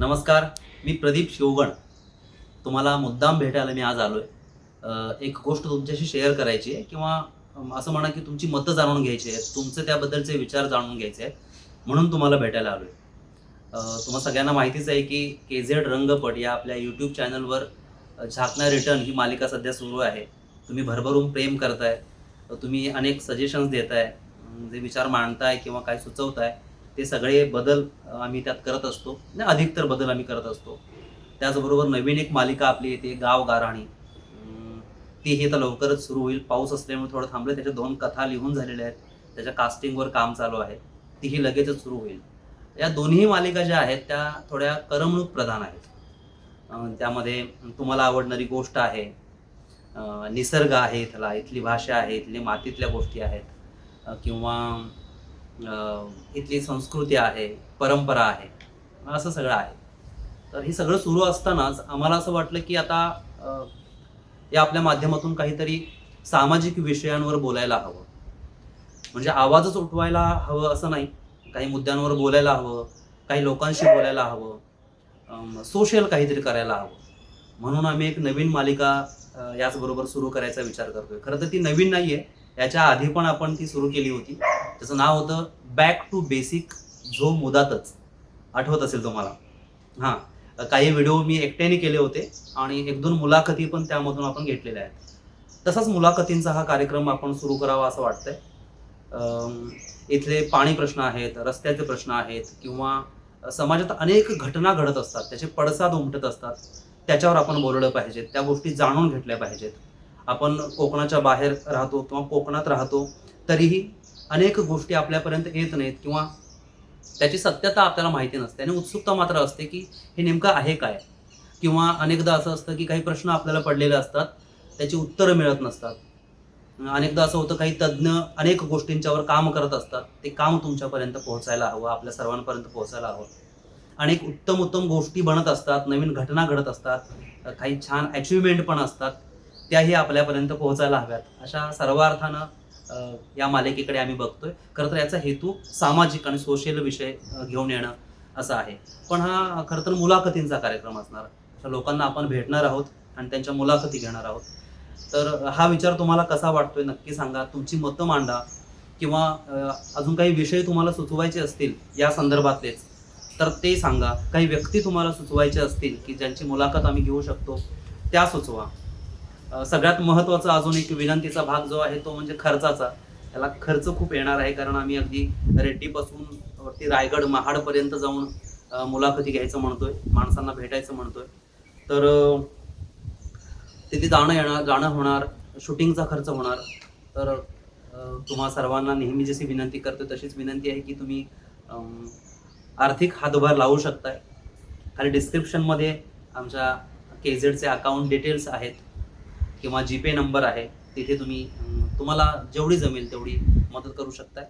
नमस्कार मी प्रदीप शिवगण. तुम्हाला मुद्दाम भेटायला मी आज आलो आहे एक गोष्ट तुमच्याशी शेअर करायची आहे किंवा असं म्हणा की तुमची मतं जाणून घ्यायची आहेत तुमचे त्याबद्दलचे विचार जाणून घ्यायचे आहेत म्हणून तुम्हाला भेटायला आलो आहे तुम्हाला सगळ्यांना माहितीच आहे की के झेड रंगपट या आपल्या यूट्यूब चॅनलवर झाकणा रिटर्न ही मालिका सध्या सुरू आहे. तुम्ही भरभरून प्रेम करताय तुम्ही अनेक सजेशन्स देताय जे विचार मांडताय किंवा काय सुचवताय ते सगळे बदल आम्ही त्यात करत असतो. आणि अधिकतर बदल आम्ही करत असतो. त्याचबरोबर नवीन एक मालिका आपली येते गाव गाराणी. ती तीही आता लवकरच सुरू होईल. पाऊस असल्यामुळे थोडं थांबलं. त्याच्या दोन कथा लिहून झालेल्या आहेत. त्याच्या कास्टिंगवर काम चालू आहे. तीही लगेचच सुरू होईल. या दोन्ही मालिका ज्या आहेत त्या थोड्या करमणूक प्रधान आहेत. त्यामध्ये तुम्हाला आवडणारी गोष्ट आहे. निसर्ग आहे इथला इथली भाषा आहे इथली मातीतल्या गोष्टी आहेत. किंवा इथली संस्कृती आहे परंपरा आहे असं सगळं आहे. तर हे सगळं सुरू असतानाच आम्हाला असं वाटलं की आता या आपल्या माध्यमातून काहीतरी सामाजिक विषयांवर बोलायला हवं. म्हणजे आवाजच उठवायला हवं असं नाही. काही मुद्द्यांवर बोलायला हवं काही लोकांशी बोलायला हवं सोशल काहीतरी करायला हवं. म्हणून आम्ही एक नवीन मालिका याचबरोबर सुरू करायचा विचार करतोय. खरं तर ती नवीन नाहीये. याच्या आधी पण आपण ती सुरू केली होती. त्याचं नाव होतं बॅक टू बेसिक झो मुदातच आठवत असेल तुम्हाला? हां. काही व्हिडिओ मी एकट्याने केले होते आणि एक दोन मुलाखती पण त्यामधून आपण घेतलेल्या आहेत. तसाच मुलाखतींचा हा कार्यक्रम आपण सुरू करावा असं वाटतंय. इथले पाणी प्रश्न आहेत रस्त्याचे प्रश्न आहेत किंवा समाजात अनेक घटना घडत असतात त्याचे पडसाद उमटत असतात त्याच्यावर आपण बोललं पाहिजेत त्या गोष्टी जाणून घेतल्या पाहिजेत. आपण कोकणाच्या बाहेर राहतो किंवा कोकणात राहतो तरीही अनेक गोष्टी आपल्यापर्यंत येत नाहीत किंवा त्याची सत्यता आपल्याला माहिती नसते आणि उत्सुकता मात्र असते की हे नेमकं आहे काय? किंवा अनेकदा असं असतं की काही प्रश्न आपल्याला पडलेले असतात त्याची उत्तरं मिळत नसतात. अनेकदा असं होतं काही तज्ज्ञ अनेक गोष्टींच्यावर काम करत असतात ते काम तुमच्यापर्यंत पोहोचायला हवं आपल्या सर्वांपर्यंत पोहोचायला हवं. अनेक उत्तम उत्तम गोष्टी बनत असतात नवीन घटना घडत असतात काही छान अचिव्हमेंट पण असतात त्याही आपल्यापर्यंत पोहोचायला हव्यात. अशा सर्व अर्थानं या मालिकेकडे आम्ही बघतोय. खरं तर याचा हेतू सामाजिक आणि सोशल विषय घेऊन येणं असा आहे. पण हा खरं तर मुलाखतींचा कार्यक्रम असणार. अशा लोकांना आपण भेटणार आहोत आणि त्यांच्या मुलाखती घेणार आहोत. तर हा विचार तुम्हाला कसा वाटतोय नक्की सांगा. तुमची मतं मांडा किंवा अजून काही विषय तुम्हाला सुचवायचे असतील या संदर्भातलेच तर ते सांगा. काही व्यक्ती तुम्हाला सुचवायचे असतील की ज्यांची मुलाखत आम्ही घेऊ शकतो त्या सुचवा. सगळ्यात महत्त्वाचा अजून एक विनंतीचा भाग जो आहे तो म्हणजे खर्चाचा. त्याला खर्च खूप येणार आहे कारण आम्ही अगदी रेड्डीपासून वरती रायगड महाडपर्यंत जाऊन मुलाखती घ्यायचं म्हणतोय माणसांना भेटायचं म्हणतोय. तर तिथे जाणं येणार जाणं होणार शूटिंगचा खर्च होणार. तर तुम्हा सर्वांना नेहमी जशी विनंती करतो तशीच विनंती आहे की तुम्ही आर्थिक हातभार लावू शकताय. खाली डिस्क्रिप्शनमध्ये आमच्या के झेडचे अकाउंट डिटेल्स आहेत. किंवा जीपे नंबर आहे तिथे तुम्ही तुम्हाला जेवढी जमेल तेवढी मदत करू शकताय.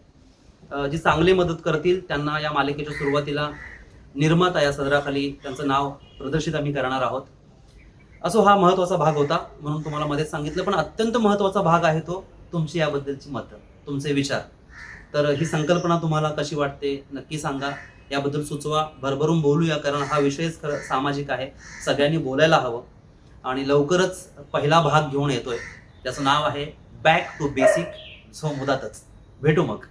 जी चांगली मदत करतील त्यांना या मालिकेच्या सुरुवातीला निर्माता या सदराखाली त्यांचं नाव प्रदर्शित आम्ही करणार आहोत. असो हा महत्त्वाचा भाग होता म्हणून तुम्हाला मध्येच सांगितलं पण अत्यंत महत्त्वाचा भाग आहे तो तुमची याबद्दलची मतं तुमचे विचार. तर ही संकल्पना तुम्हाला कशी वाटते नक्की सांगा. याबद्दल सुचवा भरभरून बोलूया कारण हा विषयच खरं सामाजिक आहे. सगळ्यांनी बोलायला हवं. आणि लवकरच पहिला भाग घेऊन येतोय. त्याचं नाव आहे बॅक टू बेसिक सो मुदातच भेटू मग.